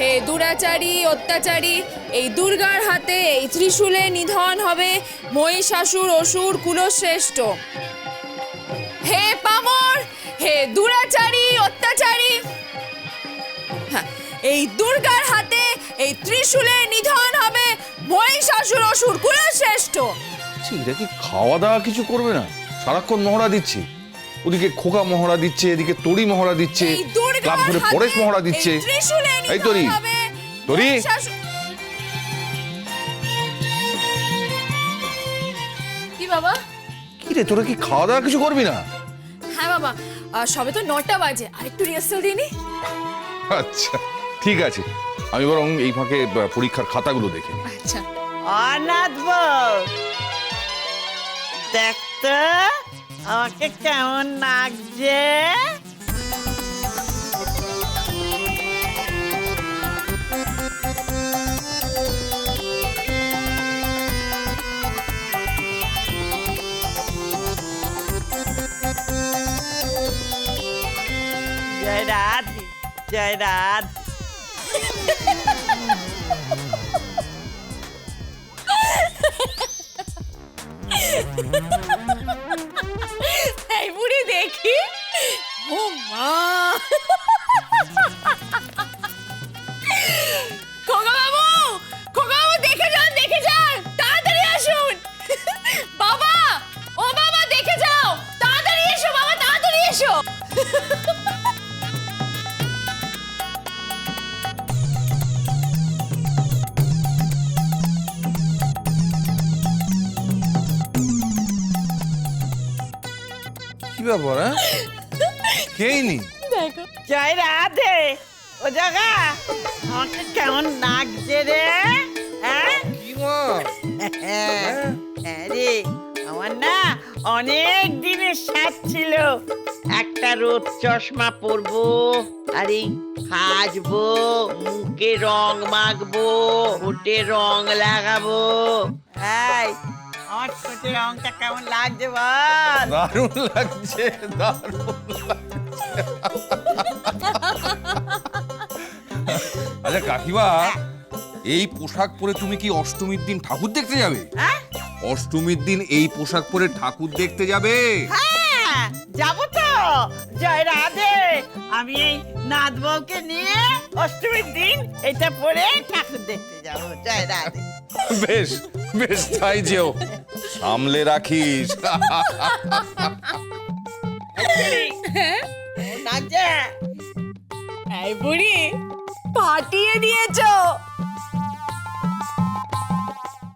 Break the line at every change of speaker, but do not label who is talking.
হে দুরাচারী অত্যাচারী এই দুর্গার হাতে এই ত্রিশূলে নিধন হবে মহিষাসুর অসুর কুলশ্রেষ্ঠ। হে পামর হে দুরাচারী অত্যাচারী! হ্যাঁ, এই দুর্গার হাতে এই ত্রিশূলে নিধন হবে মহিষাসুর অসুর কুলশ্রেষ্ঠ।
এটা কি খাওয়া দাওয়া কিছু করবে না? সারাক্ষণ মহড়া দিচ্ছে। ওদিকে খোকা মহড়া দিচ্ছে এদিকে তড়ি মহড়া দিচ্ছে।
এই
ক্লাব ঘরে
হাতে
পরেশ মহড়া দিচ্ছে।
এই
তরি, তরি।
কি বাবা?
কি রে তোরা কি খাওয়া দাওয়া কিছু করবি না?
হ্যাঁ বাবা সবে তো নটা বাজে। আরেকটু রিহার্সাল দিইনি
আচ্ছা ঠিক আছে। আমি বরং এই ফাঁকে পরীক্ষার খাতাগুলো দেখে
আচ্ছা।
অনাথ বউ দেখতো আমাকে কেমন লাগছে? জয় রাধ। জয়
এই বুড়ি দেখি। ও মা।
ব্যাপার হ্যাঁ? খেয়ে নি
দেখো।
জয় রাধে। ও জায়গা আমাকে কেমন লাগছে রে হ্যাঁ?
কি মা
হ্যাঁ রে আমার না অনেক দিনের সাথ ছিল। একটা রোদ চশমা পরবো আর এই সাজবো মুখে রং মাখবো ঠোঁটে রং লাগাবো। এই আমার ঠোঁটে রংটা কেমন লাগছে বল?
দারুণ লাগছে দারুণ লাগছে। আচ্ছা কাকিমা এই পোশাক পরে তুমি কি অষ্টমীর দিন ঠাকুর দেখতে যাবে?
হ্যাঁ।
অষ্টমীর দিন এই পোশাক পরে ঠাকুর দেখতে যাবে?
হ্যাঁ যাব তো। জয় রাধে। আমি এই নাথ বউকে নিয়ে অষ্টমীর দিন এটা পরে ঠাকুর দেখতে যাব। জয় রাধে।
বেশ বেশ তাই যেও। সামলে রাখিস।
নাচা
এই বুড়ি পাঠিয়ে দিয়েছ।